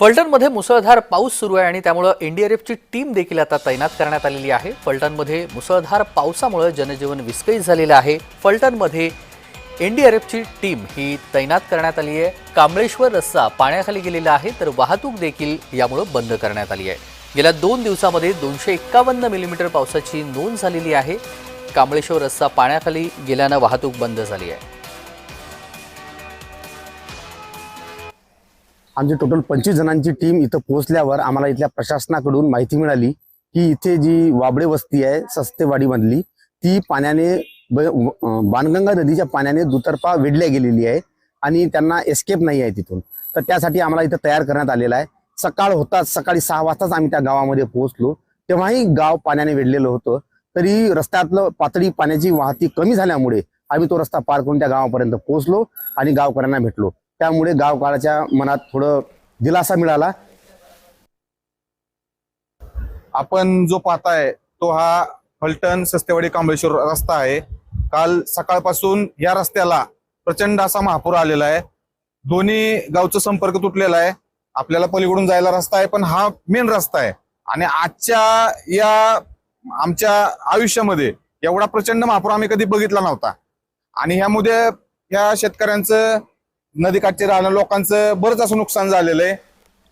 फलटणमध्ये मुसळधार पाऊस सुरू आहे आणि त्यामुळं एनडीआरएफची टीम देखील आता तैनात करण्यात आलेली आहे. फलटणमध्ये मुसळधार पावसामुळे जनजीवन विस्कळीत झालेलं आहे. फलटणमध्ये एनडीआरएफची टीम ही तैनात करण्यात आली आहे. कांबळेश्वर रस्ता पाण्याखाली गेलेला आहे तर वाहतूक देखील यामुळं बंद करण्यात आली आहे. गेल्या दोन दिवसामध्ये दोनशे एक्कावन्न मिलीमीटर पावसाची नोंद झालेली आहे. कांबळेश्वर रस्ता पाण्याखाली गेल्यानं वाहतूक बंद झाली आहे. आमची टोटल पंचवीस जणांची टीम इथं पोहोचल्यावर आम्हाला इथल्या प्रशासनाकडून माहिती मिळाली की इथे जी वाबडे वस्ती आहे सस्तेवाडीमधली ती पाण्याने बाणगंगा नदीच्या पाण्याने दुतर्फा वेढल्या गेलेली आहे आणि त्यांना एस्केप नाही आहे तिथून. तर त्यासाठी आम्हाला इथं तयार करण्यात आलेला आहे. सकाळ होताच सकाळी सहा वाजताच आम्ही त्या गावामध्ये पोहोचलो. तेव्हाही गाव पाण्याने वेढलेलं होतं. तरी रस्त्यातलं पातळी पाण्याची वाहती कमी झाल्यामुळे आम्ही तो रस्ता पार करून त्या गावापर्यंत पोहोचलो आणि गावकऱ्यांना भेटलो. त्यामुळे गावकाळाच्या मनात थोडं दिलासा मिळाला. आपण जो पाहताय तो हा फलटण सस्तेवाडी कांबळेश्वर रस्ता आहे. काल सकाळपासून या रस्त्याला प्रचंड असा महापूर आलेला आहे. दोन्ही गावचा संपर्क तुटलेला आहे. आपल्याला पलीकडून जायला रस्ता आहे पण हा मेन रस्ता आहे. आणि आजच्या या आमच्या आयुष्यामध्ये एवढा प्रचंड महापूर आम्ही कधी बघितला नव्हता. आणि ह्यामध्ये ह्या शेतकऱ्यांचं नदीकाठचे राहणं लोकांचं बरंच असं नुकसान झालेलं आहे.